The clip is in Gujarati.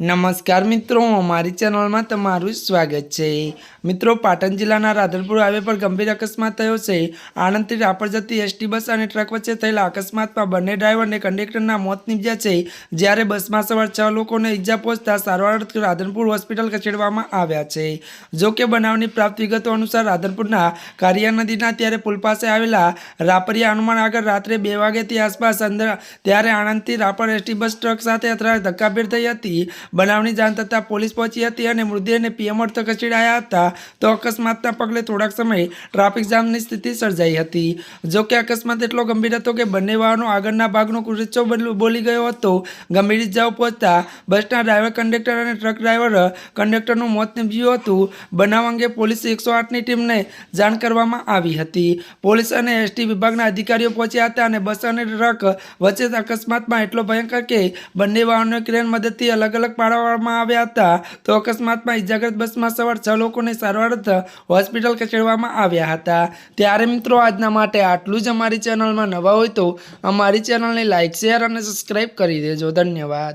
નમસ્કાર મિત્રો, અમારી ચેનલમાં તમારું સ્વાગત છે. મિત્રો, પાટણ જિલ્લાના રાધનપુર હાઈવે પર ગંભીર અકસ્માત થયો છે. આણંદથી રાપર જતી એસટી બસ અને ટ્રક વચ્ચે થયેલા અકસ્માતમાં બંને ડ્રાઈવર અને કંડક્ટરના મોત નીપજ્યા છે. જ્યારે બસમાં સવાર છ લોકોને ઈજા પહોંચતા સારવાર રાધનપુર હોસ્પિટલ ખસેડવામાં આવ્યા છે. જો કે બનાવની પ્રાપ્ત વિગતો અનુસાર રાધનપુરના કારિયા નદીના ત્યારે પુલ પાસે આવેલા રાપરિયા હનુમાન આગળ રાત્રે બે વાગ્યાથી આસપાસ અંદર, ત્યારે આણંદથી રાપર એસટી બસ ટ્રક સાથે અથડાઈ ધક્કાભેર થઈ હતી. બનાવની જાણ થતાં પોલીસ પહોંચી હતી અને મૃતદેહને પીએમ અર્થ ખસેડાયા હતા. તો અકસ્માતના પગલે થોડાક સમય ટ્રાફિક જામની સ્થિતિ સર્જાઈ હતી. જો કે અકસ્માત એટલો ગંભીર હતો કે બંને વાહનો આગળના ભાગનો કુરચો બોલી ગયો હતો. ગંભીર ઇજાઓ પહોંચતા બસના ડ્રાઈવર, કંડક્ટર અને ટ્રક ડ્રાઈવર કંડક્ટરનું મોત નીપજ્યું હતું. બનાવ અંગે પોલીસ એકસો આઠની ટીમને જાણ કરવામાં આવી હતી. પોલીસ અને એસટી વિભાગના અધિકારીઓ પહોંચ્યા હતા અને બસ અને ટ્રક વચ્ચે અકસ્માતમાં એટલો ભયંકર કે બંને વાહનો ક્રેન મદદથી અલગ અલગ પાડવામાં આવ્યા હતા. તો અકસ્માતમાં ઇજાગ્રસ્ત બસમાં સવાર છ લોકોને સારવાર હોસ્પિટલ ખસેડવામાં આવ્યા હતા. ત્યારે મિત્રો, આજના માટે આટલું જ અમારી ચેનલમાં નવા હોય તો અમારી ચેનલને લાઇક શેર અને સબસ્ક્રાઈબ કરી દેજો. ધન્યવાદ.